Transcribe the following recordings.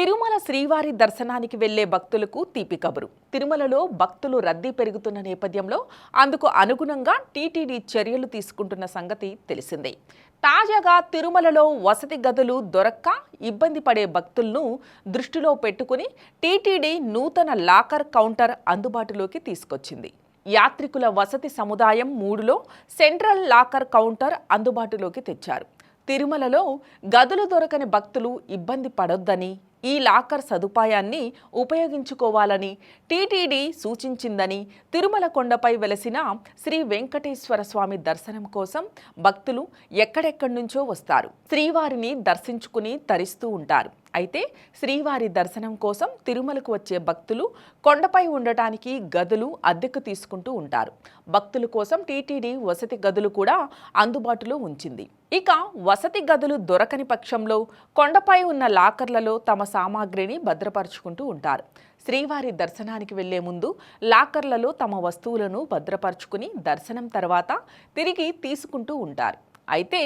తిరుమల శ్రీవారి దర్శనానికి వెళ్ళే భక్తులకు తీపి కబురు. తిరుమలలో భక్తులు రద్దీ పెరుగుతున్న నేపథ్యంలో అందుకు అనుగుణంగా టీటీడీ చర్యలు తీసుకుంటున్న సంగతి తెలిసిందే. తాజాగా తిరుమలలో వసతి గదులు దొరక్క ఇబ్బంది పడే భక్తులను దృష్టిలో పెట్టుకుని టీటీడీ నూతన లాకర్ కౌంటర్ అందుబాటులోకి తీసుకొచ్చింది. యాత్రికుల వసతి సముదాయం మూడులో సెంట్రల్ లాకర్ కౌంటర్ అందుబాటులోకి తెచ్చారు. తిరుమలలో గదులు దొరకని భక్తులు ఇబ్బంది పడొద్దని ఈ లాకర్ సదుపాయాన్ని ఉపయోగించుకోవాలని టీటీడీ సూచించిందని తిరుమల కొండపై వెలసిన శ్రీ వెంకటేశ్వర స్వామి దర్శనం కోసం భక్తులు ఎక్కడెక్కడి నుంచో వస్తారు. శ్రీవారిని దర్శించుకుని తరిస్తూ ఉంటారు. అయితే శ్రీవారి దర్శనం కోసం తిరుమలకు వచ్చే భక్తులు కొండపై ఉండటానికి గదులు అద్దెకు తీసుకుంటూ ఉంటారు. భక్తుల కోసం టీటీడీ వసతి గదులు కూడా అందుబాటులో ఉంచింది. ఇక వసతి గదులు దొరకని పక్షంలో కొండపై ఉన్న లాకర్లలో తమ సామాగ్రిని భద్రపరుచుకుంటూ ఉంటారు. శ్రీవారి దర్శనానికి వెళ్ళే ముందు లాకర్లలో తమ వస్తువులను భద్రపరుచుకుని దర్శనం తర్వాత తిరిగి తీసుకుంటూ ఉంటారు. అయితే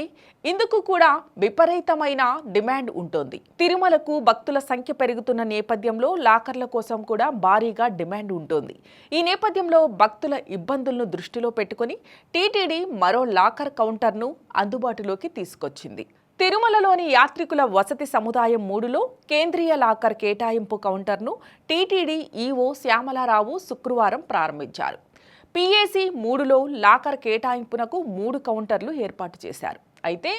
ఇందుకు కూడా విపరీతమైన డిమాండ్ ఉంటుంది. తిరుమలకు భక్తుల సంఖ్య పెరుగుతున్న నేపథ్యంలో లాకర్ల కోసం కూడా భారీగా డిమాండ్ ఉంటుంది. ఈ నేపథ్యంలో భక్తుల ఇబ్బందులను దృష్టిలో పెట్టుకుని టీటీడీ మరో లాకర్ కౌంటర్ను అందుబాటులోకి తీసుకొచ్చింది. తిరుమలలోని యాత్రికుల వసతి సముదాయం మూడులో కేంద్రీయ లాకర్ కేటాయింపు కౌంటర్ను టీటీడీ ఈవో శ్యామలారావు శుక్రవారం ప్రారంభించారు. పీఏసీ మూడులో లాకర్ కేటాయింపునకు మూడు కౌంటర్లు ఏర్పాటు చేశారు. అయితే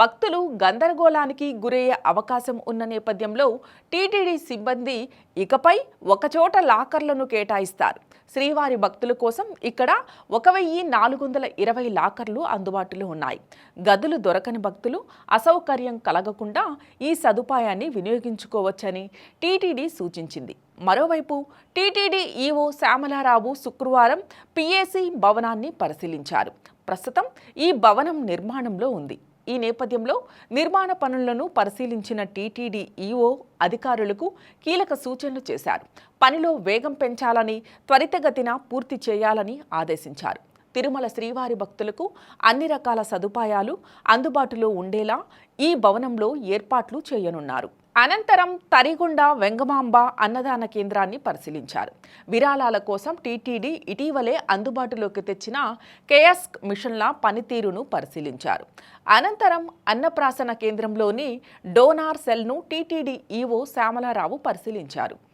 భక్తులు గందరగోళానికి గురయ్యే అవకాశం ఉన్న నేపథ్యంలో టీటీడీ సిబ్బంది ఇకపై ఒకచోట లాకర్లను కేటాయిస్తారు. శ్రీవారి భక్తుల కోసం ఇక్కడ ఒక వెయ్యి నాలుగు వందల ఇరవై లాకర్లు అందుబాటులో ఉన్నాయి. గదులు దొరకని భక్తులు అసౌకర్యం కలగకుండా ఈ సదుపాయాన్ని వినియోగించుకోవచ్చని టీటీడీ సూచించింది. మరోవైపు టీటీడీ ఈవో శ్యామలారావు శుక్రవారం పిఏసీ భవనాన్ని పరిశీలించారు. ప్రస్తుతం ఈ భవనం నిర్మాణంలో ఉంది. ఈ నేపథ్యంలో నిర్మాణ పనులను పరిశీలించిన టీటీడీ ఈఓ అధికారులకు కీలక సూచనలు చేశారు. పనిలో వేగం పెంచాలని త్వరితగతిన పూర్తి చేయాలని ఆదేశించారు. తిరుమల శ్రీవారి భక్తులకు అన్ని రకాల సదుపాయాలు అందుబాటులో ఉండేలా ఈ భవనంలో ఏర్పాట్లు చేయనున్నారు. అనంతరం తరిగుండ వెంగమాంబ అన్నదాన కేంద్రాన్ని పరిశీలించారు. విరాళాల కోసం టీటీడీ ఇటీవలే అందుబాటులోకి తెచ్చిన కేఎస్క్ మిషన్ల పనితీరును పరిశీలించారు. అనంతరం అన్నప్రాసన కేంద్రంలోని డోనార్ సెల్ను టీటీడీ ఈవో శ్యామలారావు పరిశీలించారు.